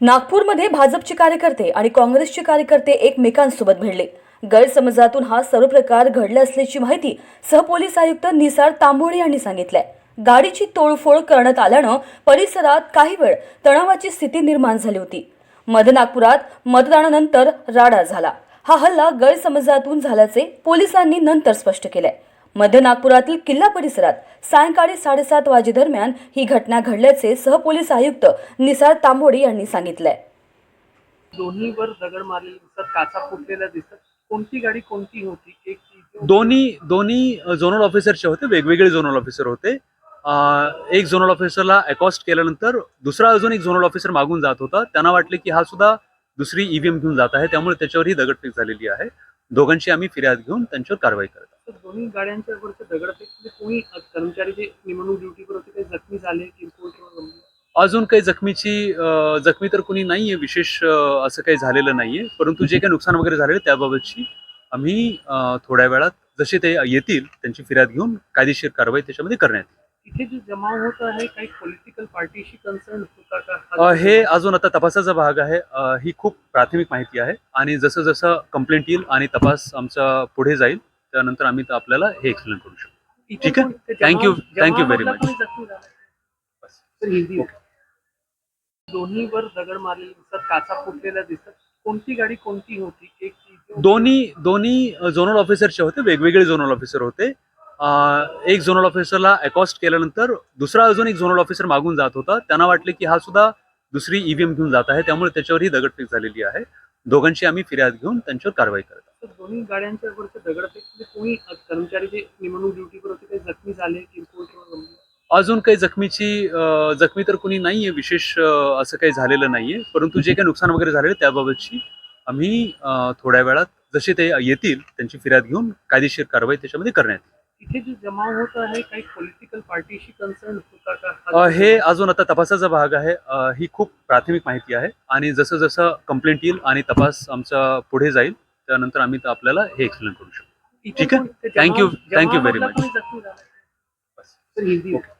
नागपूरमध्ये भाजपचे कार्यकर्ते आणि काँग्रेसचे कार्यकर्ते एकमेकांसोबत भिडले. गैरसमजातून हा सर्व प्रकार घडला असल्याची माहिती सहपोलीस आयुक्त निसार तांबोळे यांनी सांगितलंय. गाडीची तोडफोड करण्यात आल्यानं परिसरात काही वेळ तणावाची स्थिती निर्माण झाली होती. मध्य नागपुरात मतदानानंतर राडा झाला. हा हल्ला गैरसमजातून झाल्याचे पोलिसांनी नंतर स्पष्ट केलंय. मध्य नागपुरातील किल्ला परिसरात सायंकाळी साडेसात वाजेदरम्यान ही घटना घडल्याचे सहपोलीस आयुक्त निसार तांबोडे यांनी सांगितलंय. दोन्हीवर दगड मारलेले दिसतात काचा फुटलेल्या दिसतात कोणती गाडी कोणती होती? एक. दोन्ही दोन्ही झोनल ऑफिसरचे होते वेगवेगळे झोनल ऑफिसर होते. एक झोनल ऑफिसरला अकॉस्ट केल्यानंतर दुसरा अजून एक झोनल ऑफिसर मागून जात होता. त्यांना वाटले की हा सुद्धा दुसरी ईव्हीएम घेऊन जात आहे त्यामुळे त्याच्यावर ही दगडफेक झालेली आहे. दोघांची आम्ही फिर्याद घेऊन त्यांच्यावर कारवाई करत आहोत. तर दोन्ही गाड्यांच्या वरचे दगडफेक म्हणजे कोणी कर्मचारी जे निवडणूक ड्युटीवर होते ते जखमी झाले किरकोळ किंवा गंभीर? अजून काही जखमीची जखमी तर कोणी नाहीये विशेष असं काही झालेलं नाहीये. परंतु जे काही नुकसान वगैरे झालेलं त्याबाबतची आम्ही थोड्या वेळात जसे ते येतील त्यांची फिर्याद घेऊन कायदेशीर कारवाई त्याच्यामध्ये करण्यात येईल. इथे जे जमाव होत आहे काही पॉलिटिकल पार्टीशी कन्सर्न होता का? हा अजून आता तपासाचा भाग आहे. ही खूप प्राथमिक माहिती आहे. आणि जसं जसं कंप्लेंट येईल आणि तपास आमचा पुढे जाईल त्यानंतर आम्ही आपल्याला हे एक्सप्लेन करू शकतो. ठीक आहे. जखमी झाला? तर हिंदी दोन्हीवर दगड मारलेले दिसतात काचा फुटलेल्या दिसतात. कोणती गाडी कोणती होती? एक. दोन्ही दोन्ही झोनल ऑफिसरचे होते वेगवेगळे झोनल ऑफिसर होते. एक झोनल ऑफिसरला अकॉस्ट केल्यानंतर दुसरा अजून एक झोनल ऑफिसर मागून जात होता. त्यांना वाटले की हा सुद्धा दुसरी ईव्हीएम घेऊन जात आहे त्यामुळे त्याच्यावर ही दगडफेक झालेली आहे. दोघांची आम्ही फिर्याद घेऊन त्यांच्यावर कारवाई करत दोन्ही गाड्यांच्या दगडफेक म्हणजे कोणी कर्मचारी जे निवडणूक ड्युटीवर होते ते जखमी झाले किरकोळ किंवा गंभीर अजून काही जखमीची जखमी तर कोणी नाहीये विशेष असं काही झालेलं नाहीये. परंतु जे काही नुकसान वगैरे झालेलं त्याबाबतची आम्ही थोड्या वेळात जसे ते येतील त्यांची फिर्याद घेऊन कायदेशीर कारवाई त्याच्यामध्ये करण्यात येईल. इथे जे जमाव होत आहे काही पॉलिटिकल पार्टीशी कन्सर्न होता का हा अं, हे अजून आता तपासाचा भाग आहे अं, ही खूप प्राथमिक माहिती आहे आणि जसं जसं कंप्लेंट येईल आणि तपास आमचा पुढे जाईल त्यानंतर आम्ही त- आपल्याला हे एक्सप्लेन करू शकतो इथे ठीक आहे. कोण- ते Thank you. जमाव- Thank you very जमावामधला much. कोणी जखमी झाला? तर हिंदी Okay.